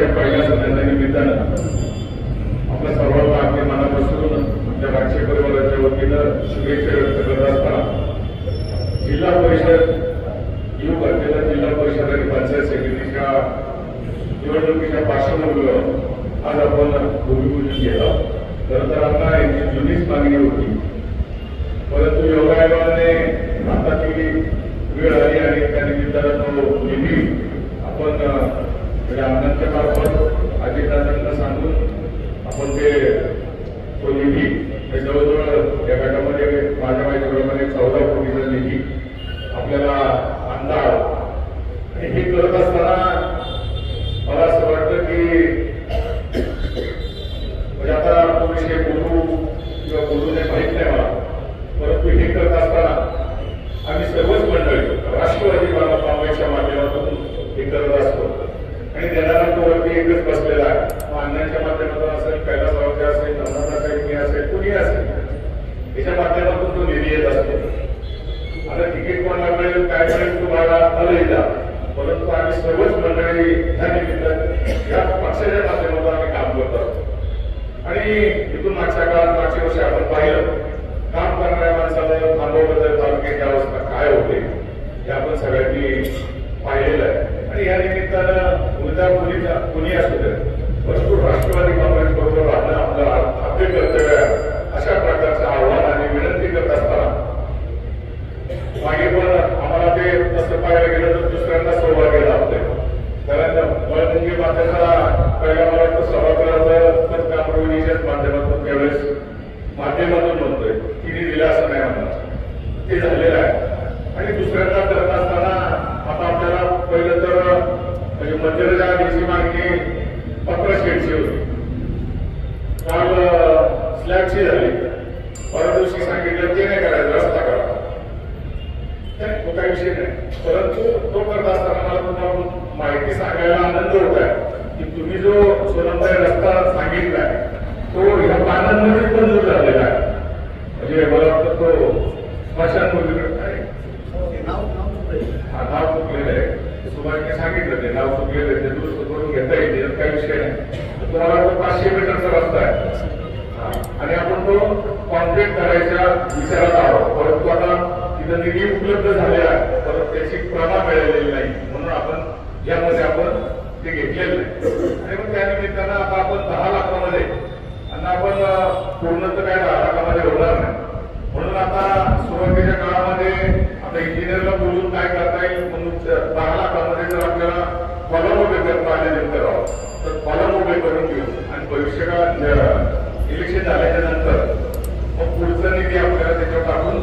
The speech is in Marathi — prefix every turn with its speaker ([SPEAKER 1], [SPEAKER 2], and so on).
[SPEAKER 1] वर्षाच्या पहिल्या सणाच्या निमित्तानं आपल्या सर्वांना अगदी मनापासून आमच्या राजकीय परिवाराच्या वतीनं शुभेच्छा व्यक्त करत असताना जिल्हा परिषद युग असलेला जिल्हा परिषद आणि पंचायत समितीच्या निवडणुकीच्या पार्श्वभूमीवर आज आपण भूमिपूजन केलं. तर तर आता यांची जुनीच मागणी होती. परंतु योगायोगाने आता ती वेळ आली आणि त्या निमित्तानं म्हणजे आमदारच्या मार्फत अजितदादांना सांगून आपण ते तो निधी जवळजवळ या गटामध्ये माझ्या माहितीप्रमाणे चौदा कोटीचा निधी आपल्याला आणला आणि हे करत असताना मला असं वाटतं की म्हणजे आता कोणी हे बोलू किंवा बोलू नाही माहीत नाही मला परंतु हे करत असताना आम्ही सर्वच मंडळी राष्ट्रवादी काँग्रेसच्या माध्यमातून हे करत असतो आणि देणारा दिवस बसलेला आहे. मग अण्णांच्या माध्यमातून असेल कैलास रावते असेल नंदन असेल मी असेल कुणी असेल याच्या माध्यमातून तो निधी येत असतो. आता तिकीट कोणाला मिळेल काय मिळेल तुम्हाला अवैधा परंतु आम्ही सर्वच मंडळी ह्या निमित्त या पक्षाच्या माध्यमातून आम्ही काम करत. असतो आणि इथून मागच्या काळात मागच्या वर्षी आपण पाहिलं काम करणाऱ्या माणसाला थांबवबद्दल तालुक्याची अवस्था काय होते हे आपण सगळ्यांनी पाहिलेलं आहे. आणि या निमित्तानं उद्या मुलीचा कोणी असू दे. भरपूर राष्ट्रवादी काँग्रेस बरोबर राहणं आपलं आपले कर्तव्य आहे. अशा प्रकारचं आव्हान आणि विनंती करत असताना मागे पण आम्हाला ते तसं पाहायला गेलं तर दुसऱ्यांना सौभाग्य लाभतंय कारण मळमुंगी माध्यमाला पहिल्या मला वाटतं सभागृहाचं पण कामरोगीच्याच माध्यमातून त्यावेळेस माध्यमातून म्हणतोय तिने दिला असं नाही म्हणणार. ते झालेलं आहे. आणि दुसऱ्यांदा करत असताना आता आपल्याला पहिलं तर म्हणजे मंदिराच्या आधीची मागणी पत्र शेडची होती. काल स्लॅबची झाली. परत दिवशी सांगितलं ते नाही करायचं रस्ता करा. नाही, तो काही विषय नाही. परंतु तो करत असताना मला तुम्हाला माहिती सांगायला आनंद होत आहे की तुम्ही जो सोनमबाई रस्ता सांगितलाय तो ह्या पानांमध्येच मंजूर झालेला आहे म्हणजे मला वाटतं तो स्मशानभूमीकडे काय हा नाव चुकलेलं आहे सुभाषने सांगितलं ते नाव चुकलेलं आहे ते दुरुस्त करून घेता येईल त्याच्यात काही विषय नाही तुम्हाला तो पाचशे मीटरचा रस्ता आहे आणि आपण तो कॉन्क्रीट करायच्या विचारात आहोत परंतु आता तिथं निधी उपलब्ध झालेला आहे परत त्याची प्रमा मिळालेली नाही म्हणून आपण यामध्ये आपण ते घेतलेलं नाही आणि मग त्या निमित्तानं आता आपण दहा लाखामध्ये आणि आपण पूर्ण तर काय दहा लाखामध्ये होणार नाही म्हणून आता सुरुवातीच्या काळामध्ये आता इंजिनियरला बोलून काय करता येईल म्हणून च- दहा लाखामध्ये जर आपल्याला कॉलम उभे करता आले नेमकं तर कॉलम उभे करून घेऊ आणि भविष्यकाळात इलेक्शन झाल्याच्यानंतर मग पुढचा निधी आपल्याला त्याच्यावर टाकून